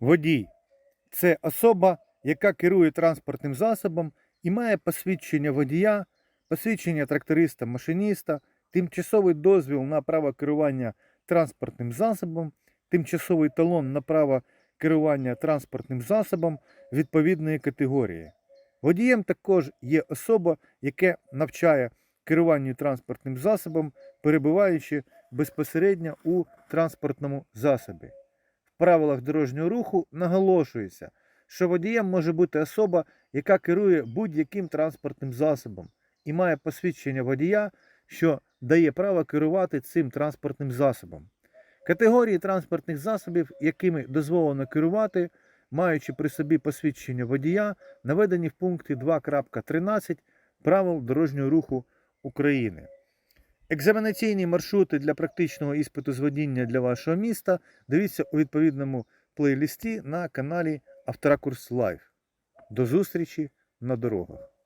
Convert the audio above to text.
Водій це особа, яка керує транспортним засобом і має посвідчення водія, посвідчення тракториста, машиніста, тимчасовий дозвіл на право керування транспортним засобом, тимчасовий талон на право керування транспортним засобом відповідної категорії. Водієм також є особа, яка навчає керуванню транспортним засобом, перебуваючи безпосередньо у транспортному засобі. Правилах дорожнього руху наголошується, що водієм може бути особа, яка керує будь-яким транспортним засобом і має посвідчення водія, що дає право керувати цим транспортним засобом. Категорії транспортних засобів, якими дозволено керувати, маючи при собі посвідчення водія, наведені в пункті 2.13 правил дорожнього руху України. Екзаменаційні маршрути для практичного іспиту з водіння для вашого міста дивіться у відповідному плейлісті на каналі Авторакурс Лайв. До зустрічі на дорогах.